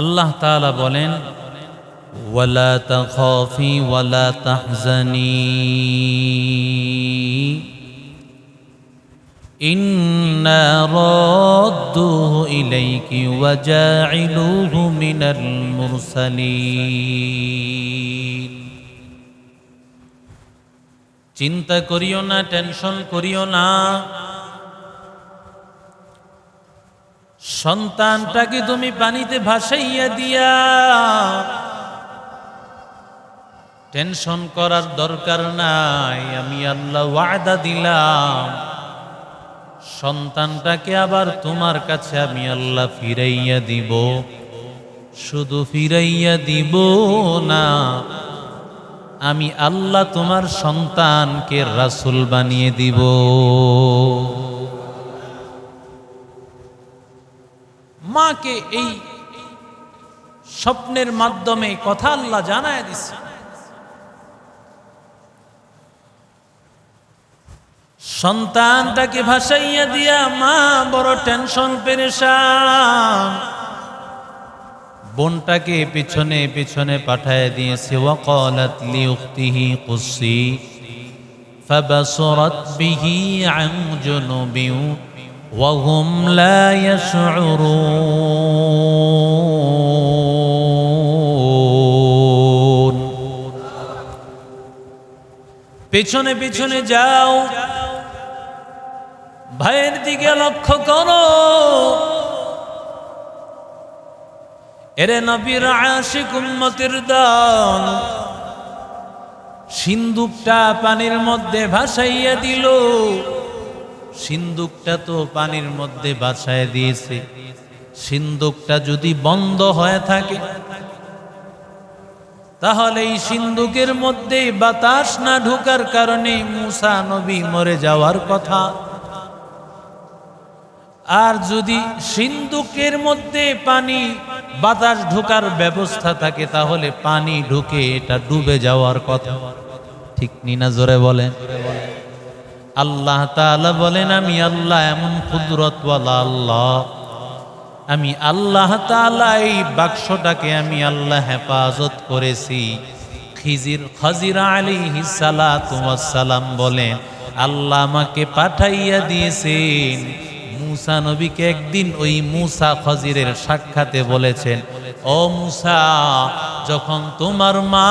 আল্লাহ তালা বলেন, ওয়ালা তাখফি ওয়ালা তাহজানি। ইন্না রাদ্দুহু ইলাইকি ওয়া জাইলুহু মিনাল মুরসালিন। চিন্তা করিও না, টেনশন করিও না। সন্তানটাকে তুমি পানিতে ভাসাইয়া দিয়া। টেনশন করার দরকার নাই, আমি আল্লাহ ওয়াদা দিলাম। সন্তানটাকে আবার তোমার কাছে আমি আল্লাহ ফিরাইয়া দিব। শুধু ফিরাইয়া দিব না, আমি আল্লাহ তোমার সন্তানকে রাসুল বানিয়ে দিব। তোমাকে এই স্বপ্নের মাধ্যমে কথা আল্লাহ জানায় দিছে। সন্তানটাকে ভাসাইয়া দিয়া মা, বড় টেনশন, পেরেশান। বোনটাকে পিছনে পিছনে পাঠায় দিয়েছে, ওয়াকালাত লি উখতিহি কুসি ফাবাসরাত বিহি আন জুনুবিউ। وهم لا يشعرون পেছনে পেছনে যাও ভাইয়ের দিকে লক্ষ্য করো এরে নবীর আশিক উম্মতের দল সিন্দুকটা পানির মধ্যে ভাসাইয়া দিল সিন্দুকটা তো পানির মধ্যে ভাসায় দিয়েছে। সিন্দুকটা যদি বন্ধ হয়ে থাকে, তাহলে এই সিন্দুকের মধ্যে বাতাস না ঢোকার কারণে মুসা নবী মরে যাওয়ার কথা। আর যদি সিন্দুকের মধ্যে পানি, বাতাস ঢোকার ব্যবস্থা থাকে, তাহলে পানি ঢুকে এটা ডুবে যাওয়ার কথা। ঠিক নিনা জোরে বলেন? আল্লাহ তাআলা বলেন, আমি আল্লাহ এমন কুদরতওয়ালা আল্লাহ। আমি আল্লাহ তাআলা এই বাক্সটাকে আমি আল্লাহ হেফাজত করেছি। খিজির আলী আলাইহি তোমার সালাম বলেন, আল্লাহ আমাকে পাঠাইয়া দিয়েছেন। মুসা নবীকে একদিন ওই মুসা খজিরের সাক্ষাতে বলেছেন, ও মুসা, যখন তোমার মা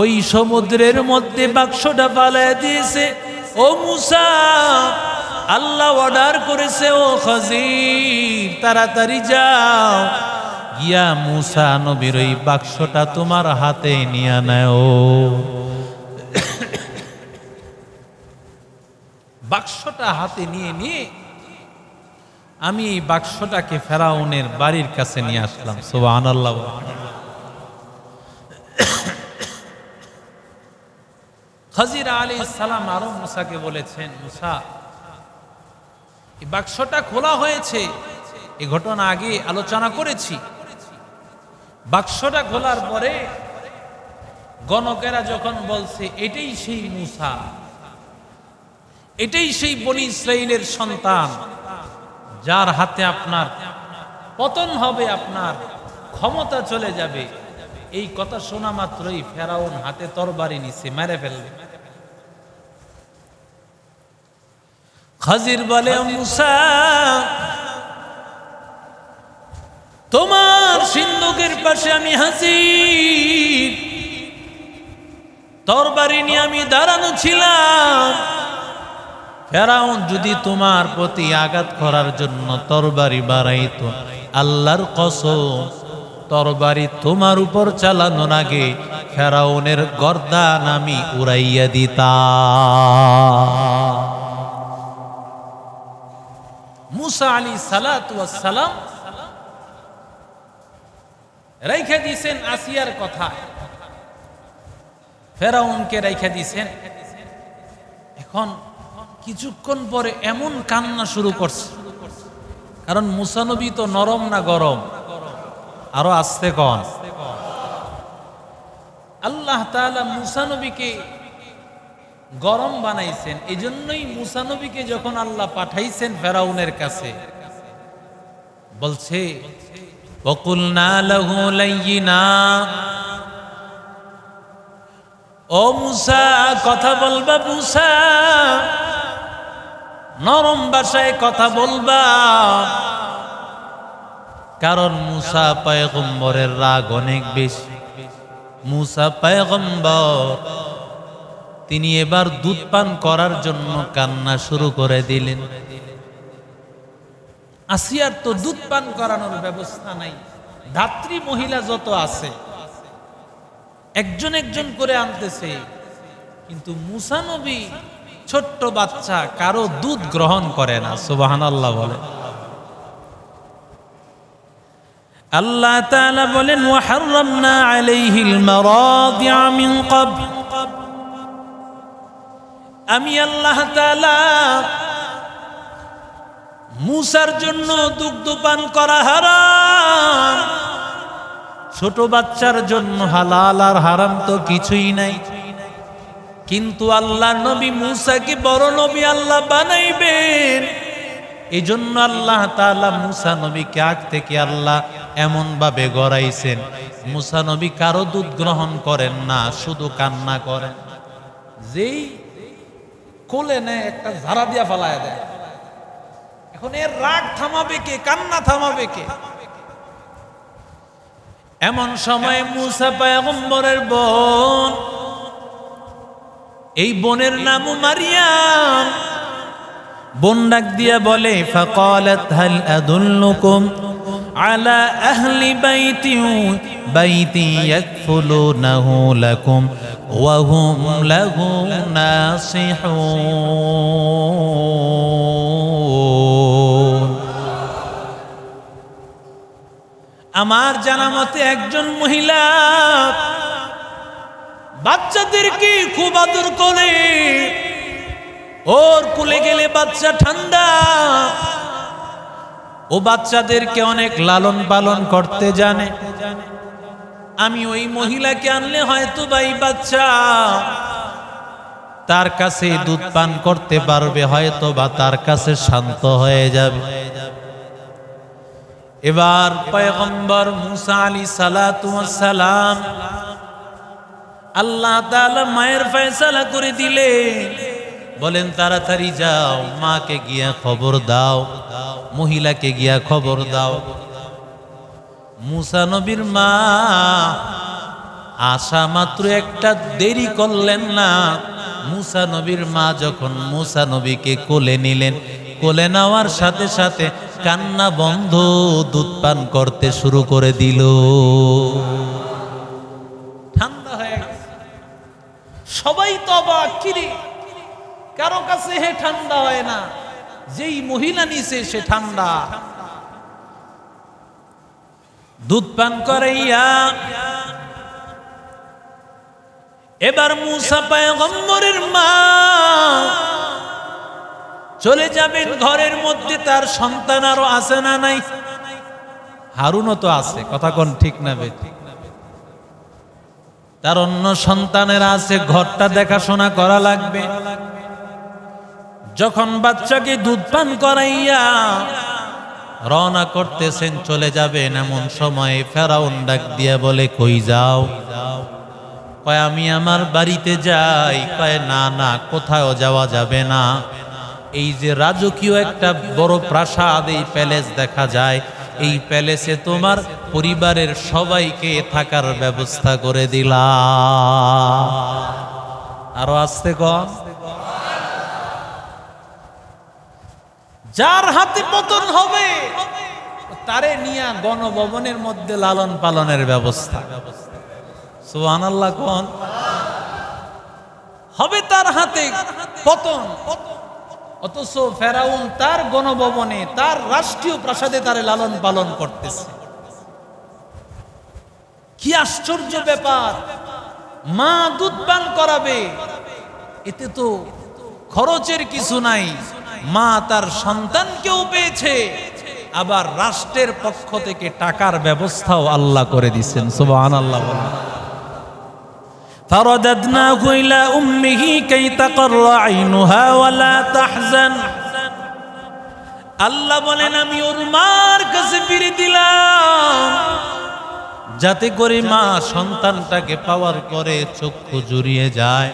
ওই সমুদ্রের মধ্যে বাক্সটা পালায় দিয়েছে ও মুসা, আল্লাহ অর্ডার করেছে, ও খজির তাড়াতাড়ি যাও। গিয়া মুসা নবীর ওই বাক্সটা তোমার হাতে নিয়ে নেও। বাক্সটা হাতে নিয়ে নিয়ে আমি এই বাক্সটাকে ফেরাউনের বাড়ির কাছে নিয়ে আসলাম সোবাহ খাজির আলী সালাম আরও মুসাকে বলেছেন, মুসা, এই বাক্সটা খোলা হয়েছে। এ ঘটনা আগে আলোচনা করেছি। বাক্সটা খোলার পরে গণকেরা যখন বলছে, এটাই সেই মুসা, এটাই সেই বনি ইসরায়েলের সন্তান, যার হাতে আপনার পতন হবে, আপনার ক্ষমতা চলে যাবে। এই কথা শোনা মাত্রই ফেরাউন হাতে তরবারি নিছে, মেরে ফেলবে। খাজির বলে, মুসা, তোমার সিন্ধুকের পাশে আমি হাজির। তরবারি নিয়ে আমি দাঁড়ানো ছিলাম। ফেরাউন যদি তোমার প্রতি আঘাত করার জন্য তরবারি বাড়াইতো, আল্লাহর কসম তরবারি তোমার উপর চালানোর আগে ফেরাউনের গর্দান আমি উড়াইয়া দিতা মুসা আলী সালাম রেখে দিছেন আসিয়ার কথা। ফেরাউনকে রেখে দিছেন। এখন কিছুক্ষণ পরে এমন কান্না শুরু করছে। কারণ মুসানবী তো নরম না গরম? আরও আসতে কন। আল্লাহ মুসানবীকে গরম বানাইছেন, এজন্যই মুসানবীকে যখন আল্লাহ পাঠাইছেন ফেরাউনের কাছে, বলছে ও মুসা, কথা বলবা মুসা। নরম ভাষায় কথা বলবা। কারণ মুসা পায়গম্বরের রাগ অনেক বেশি। মুসা পায়গম্বর তিনি এবার দুধ পান করার জন্য কান্না শুরু করে দিলেন। আসিয়ার তো দুধ পান করানোর ব্যবস্থা নাই। ধাত্রী মহিলা যত আছে, একজন একজন করে আনতেছে। কিন্তু মুসা নবী ছোট্ট বাচ্চা কারও দুধ গ্রহণ করে না সুবাহান আল্লাহ বলে। আল্লাহ বলেন ওয়াহাররামনা আলাইহিল মারাদিআ মিন ক্বাবল। আমি আল্লাহ মুসার জন্য দুগ্ধ পান করা হারাম। ছোট বাচ্চার জন্য হালাল আর হারাম তো কিছুই নাই। কিন্তু আল্লাহ নবী মুসাকে বড় নবী আল্লাহ বানাইবেন? এই জন্য আল্লাহ তাআলা মুসা নবীকে আগ থেকে আল্লাহ এমন ভাবে গড়াইছেন। মুসা নবী কারও দুধ গ্রহণ করেন না, শুধু কান্না করেন। যেই কোলে নেয় একটা ঝাড়া দিয়া ফালায় দেয়। এখন এর রাগ থামাবে কে? কান্না থামাবে কে? এমন সময় মুসা পায়গম্বরের বোন, এই বোনের নাম মারিয়াম। বোন ডাক দিয়া বলে, ফাকালাত হাল আদুল্লুকুম? আহলি বাইতি বাইতি ইয়াকফুলুনাহু লাকুম ওয়া হুম লাহু নাসিহুন। আমার জানা মতে একজন মহিলা বাচ্চাদেরকে খুব আদর করে? ওর কুলে গেলে বাচ্চা ঠান্ডা ও বাচ্চাদেরকে অনেক লালন পালন করতে জানে। আমি ওই মহিলাকে আনলে হয়তো ভাই বাচ্চা তার কাছে দুধ পান করতে পারবে, হয়তো বা তার কাছে শান্ত হয়ে যাবে। এবার পয়গম্বর মুসা আলী সালাম আল্লাহ তাআলা মায়ের ফয়সালা করে দিলে বলেন, তাড়াতাড়ি যাও, মাকে গিয়া খবর দাও, মহিলাকে গিয়া খবর দাও। মুসা নবীর মা আশা মাত্র একটা দেরি করলেন না। মুসা নবীর মা যখন মুসা নবীকে কোলে নিলেন, কোলে নেওয়ার সাথে সাথে কান্না বন্ধ, দুধ পান করতে শুরু করে দিল। ঠান্ডা হয়ে সবাই তো অবাক কিরে কারও কাছে হে ঠান্ডা হয় না, যেই মহিলা নিছে সে ঠান্ডা। দুধ পান করাইয়া এবার মুসা পায়গম্বরের মা চলে যাবেন ঘরের মধ্যে, তার সন্তান আরও আছে না নাই? হারুনও তো আছে, কথা কোন ঠিক না বে? তার অন্য সন্তানেরা আছে, ঘরটা দেখাশোনা করা লাগবে। যখন বাচ্চাকে দুধ পান করাইয়া রওনা করতেছেন, চলে যাবেন এমন সময়ে ফেরাউন ডাক দিয়া বলে, কই যাও? কয়, আমি আমার বাড়িতে যাই। কয়, না না, কোথাও যাওয়া যাবে না। এই যে রাজকীয় একটা বড় প্রাসাদ, এই প্যালেস দেখা যায়। এই প্যালেসে তোমার পরিবারের সবাইকে থাকার ব্যবস্থা করে দিলা আরও আসতে কম যার হাতে পতন হবে, তারে নিয়ে গণভবনের মধ্যে লালন পালনের ব্যবস্থা। সুহান আল্লাহ কোন? হবে তার হাতে পতন। অথচ ফেরাউন তার গণভবনে, তার রাষ্ট্রীয় প্রাসাদে তারে লালন পালন করতেছে। কি আশ্চর্য ব্যাপার। মা দুধ পান করাবে, এতে তো খরচের কিছু নাই। মা তার সন্তানকেও পেয়েছে আবার রাষ্ট্রের পক্ষ থেকে টাকার ব্যবস্থাও আল্লাহ করে দিচ্ছেন সুবহান আল্লাহ বলেন فرددناه إلى أمه كي تقر عينها ولا تحزن আল্লাহ বলেন আমি ওর মার কাছে ফিরে দিলাম যাতে করে মা সন্তানটাকে পাওয়ার পরে চক্ষু জুড়িয়ে যায়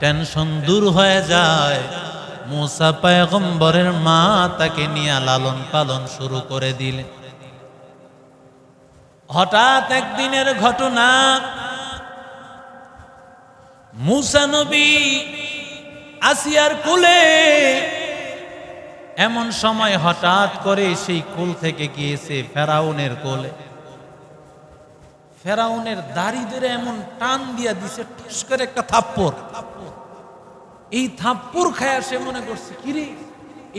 টেনশন দূর হয়ে যায় মুসা পায়গম্বরের মা তাকে নিয়ে লালন পালন শুরু করে দিলেন হঠাৎ একদিনের ঘটনা, মুসা নবী আসিয়ার কুলে এমন সময় হঠাৎ করে সেই কুল থেকে গিয়েছে ফেরাউনের কোলে। ফেরাউনের দাড়ি ধরে এমন টান দিয়া দিছে, ঠুস করে একটা থাপ্পড়। এই থাপ্পড় খায়া সে মনে করছে, কিরে,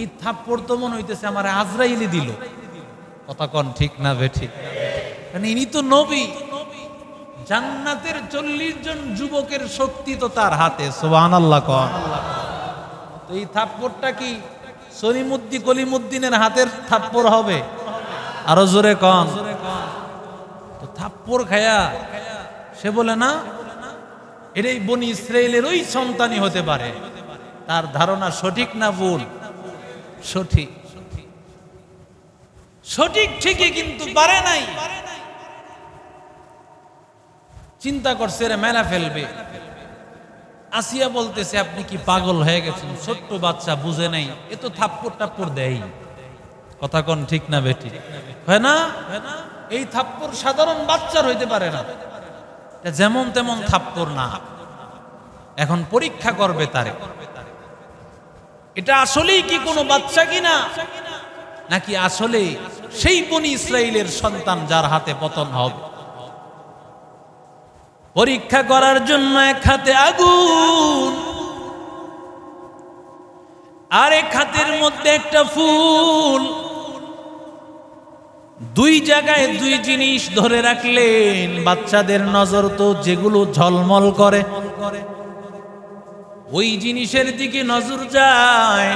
এই থাপ্পড় তো মনে হইতেছে আমার আজরাইলি দিল। কথা কন ঠিক না বে ঠিক? কারণ ইনি তো নবী। জান্নাতের চল্লিশ জন যুবকের শক্তি তো তার হাতে সোবান আল্লাহ কন। তো এই থাপ্পড়টা কি সলিমুদ্দি কলিমুদ্দিনের হাতের থাপ্পড় হবে? আরও জোরে কন। তো থাপ্পড় খায়া সে বলে, না এটাই বনি ইসরায়েলের ওই সন্তানই হতে পারে। তার ধারণা সঠিক না ভুল? সঠিক। সঠিক ঠিকই কিন্তু পারে নাই। চিন্তা করছে রে মেলা ফেলবে। আসিয়া বলতেছে, আপনি কি পাগল হয়ে গেছেন? ছোট্ট বাচ্চা, বুঝে নাই। এ তো থাপ্পড় টাপ্পড় দেয়। কথা কোন ঠিক না বেটি হয় না? এই থাপ্পড় সাধারণ বাচ্চার হইতে পারে না। যেমন তেমন থাপ্পড় না। এখন পরীক্ষা করবে তারে। এটা আসলেই কি কোনো বাচ্চা কিনা? নাকি আসলে সেই বনি ইসরায়েলের সন্তান যার হাতে পতন হবে? পরীক্ষা করার জন্য এক হাতে আগুন, আর এক হাতের মধ্যে একটা ফুল। দুই জায়গায় দুই জিনিস ধরে রাখলেন, বাচ্চাদের নজর তো যেগুলো ঝলমল করে। ওই জিনিসের দিকে নজর যায়,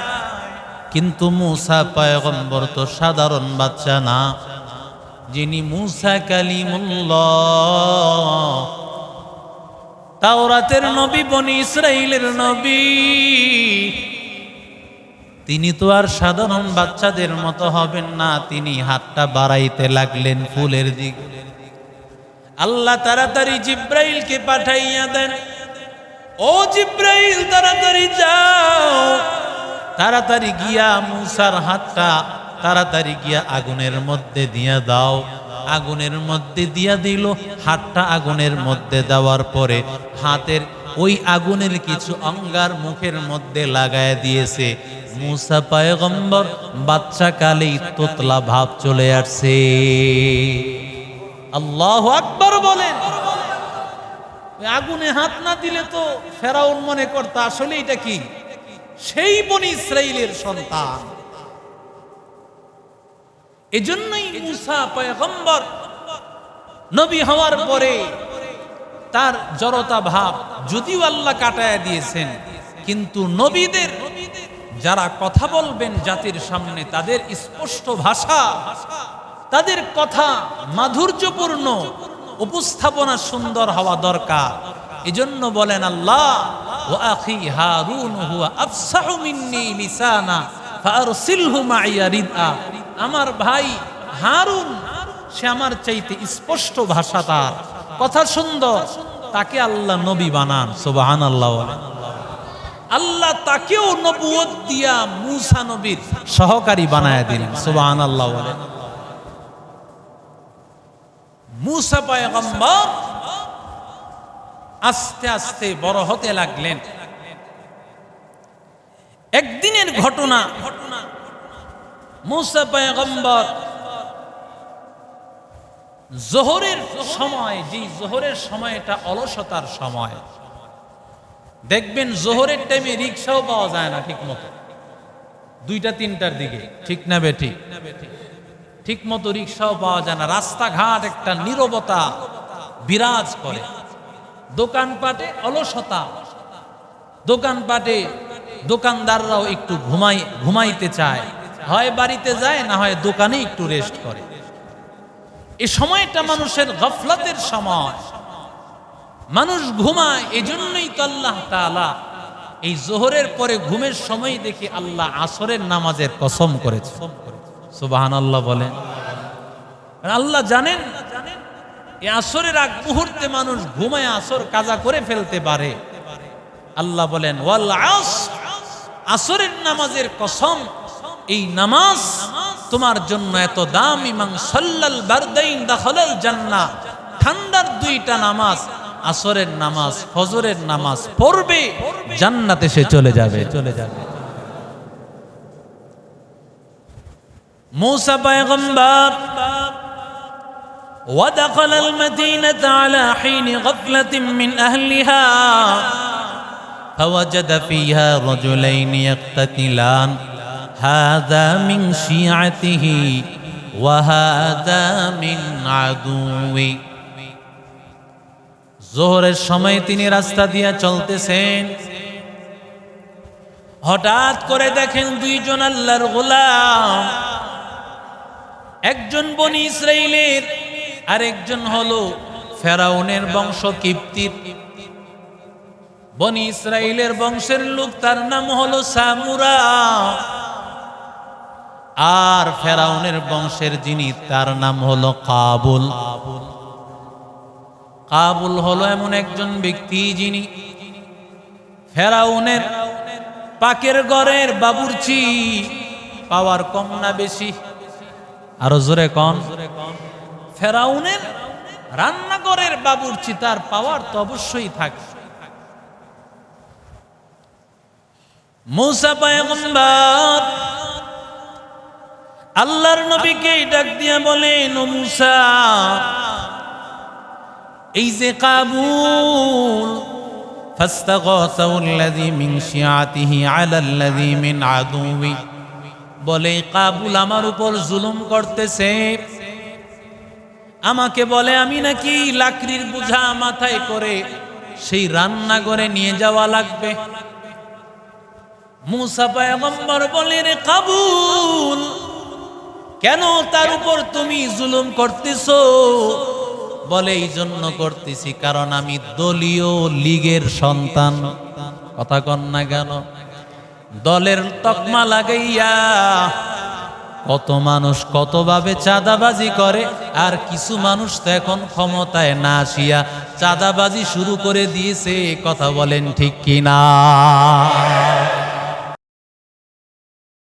কিন্তু মুসা পয়গম্বর তো সাধারণ বাচ্চা না। যিনি মুসা কালিমুল্লাহ, তাওরাতের নবী, বনি ইসরাইলের নবী তিনি তো আর সাধারণ বাচ্চাদের মতো হবেন না, তিনি হাতটা বাড়াইতে লাগলেন ফুলের দিকে। আল্লাহ তাড়াতাড়ি জিব্রাইলকে পাঠাইয়া দেন। ও জিব্রাইল, তাড়াতাড়ি যাও। তাড়াতাড়ি গিয়া মুসার হাতটা তাড়াতাড়ি গিয়া আগুনের মধ্যে দিয়া দাও। আগুনের মধ্যে দিয়া দিল, হাতটা আগুনের মধ্যে দেওয়ার পরে হাতের ওই আগুনের কিছু অঙ্গার মুখের মধ্যে লাগায় দিয়েছে। মুসা পায়গম্বর বাচ্চা কালেই তোতলা ভাব চলে আসছে। আল্লাহ আকবর বলেন। আগুনে হাত না দিলে তো ফেরাউন মনে করতো, আসলে এটা কি? সেই বনি ইসরাইলের সন্তান। এজন্যই মুসা পয়গম্বর নবী হওয়ার পরে তার জড়তা ভাব যদিও আল্লাহ কাটায় দিয়েছেন, কিন্তু নবীদের যারা কথা বলবেন জাতির সামনে, তাদের স্পষ্ট ভাষা, তাদের কথা মাধুর্যপূর্ণ, উপস্থাপনা সুন্দর হওয়া দরকার। এজন্য বলেন আল্লাহ হারুন হুয়া মিন্নি আমার ভাই হারুন, সে আমার চাইতে স্পষ্ট ভাষা তার। কথা সুন্দর। তাকে আল্লাহ নবী বানান সুবাহান আল্লাহ আল্লাহ তাকেও নবুয়ত দিয়া মুসা নবীর সহকারী বানায় দিলেন সুবাহান আল্লাহ মুসা পয়গম্বর আস্তে আস্তে বড় হতে লাগলেন। একদিনের ঘটনা ঘটনা, মুসা পয়গম্বর জোহরের সময় যে জোহরের সময়টা অলসতার সময়। দেখবেন জোহরের টাইমে রিক্সাও পাওয়া যায় না ঠিক মতো দুইটা, তিনটার দিকে, ঠিক না বেঠি ঠিক? মতো রিক্সাও পাওয়া যায় না। রাস্তাঘাট একটা নীরবতা বিরাজ করে। দোকানপাটে অলসতা। দোকানপাটে দোকানদাররাও একটু ঘুমাই, ঘুমাইতে চায়। হয় বাড়িতে যায়, না হয় দোকানে একটু রেস্ট করে। এই সময়টা মানুষের গফলতের সময়। মানুষ ঘুমায়, এজন্যই তো আল্লাহ তাআলা এই জোহরের পরে ঘুমের সময় দেখি আল্লাহ আসরের নামাজের কসম করেছে। সুবাহান আল্লাহ বলেন আল্লাহ জানেন এই আসরের আগ মুহূর্তে মানুষ ঘুমায়, আসর কাজা করে ফেলতে পারে। আল্লাহ বলেন আসরের নামাজের কসম এই নামাজ তোমার জন্য এত দাম ইমাং সাল্লাল বারদাইন দাখলাল জান্নাহ ঠান্ডার দুইটা নামাজ আসরের নামাজ ফজরের নামাজ পড়বে জান্নাতে সে চলে যাবে চলে যাবে موسى پیغمبر ودخل المدينة على حين غفلة من أهلها فوجد فيها رجلين يقتتلان هذا من شيعته وهذا من عدوه জোহরের সময় তিনি রাস্তা দিয়ে চলতেছেন হঠাৎ করে দেখেন দুইজন আল্লাহর গোলাম একজন বনি ইসরাইলের আরেকজন হলো ফেরাউনের বংশ কিপ্তির বনি ইসরাইলের বংশের লোক তার নাম হলো সামুরা আর ফেরাউনের বংশের যিনি, তার নাম হলো কাবুল। কাবুল হলো এমন একজন ব্যক্তি যিনি ফেরাউনের পাকের ঘরের বাবুরচি পাওয়ার কম না বেশি। আরও জোরে কম ফেরাউনের রান্নাঘরের বাবুরচি তার পাওয়ার তো অবশ্যই থাকে। মুসা পয়গম্বর আল্লাহর নবীকে ডাক দিয়া বলেন ও মুসা এই যে কাবুল فاستغاثه الذي من شيعته على الذي من عدوه বলে কাবুল আমার উপর জুলুম করতেছে আমাকে বলে আমি নাকি লাকড়ির বোঝা মাথায় করে সেই রান্না করে নিয়ে যাওয়া লাগবে মুসা পয়গম্বর বলে রে কাবুল কেন তার উপর তুমি জুলুম করতেছ? বলে এই জন্য করতেছি, কারণ আমি দলীয় লীগের সন্তান। কথা কন না কেন? দলের তকমা লাগাইয়া কত মানুষ কতভাবে চাঁদাবাজি করে, আর কিছু মানুষ তো এখন ক্ষমতায় না আসিয়া চাঁদাবাজি শুরু করে দিয়েছে, কথা বলেন ঠিক কিনা?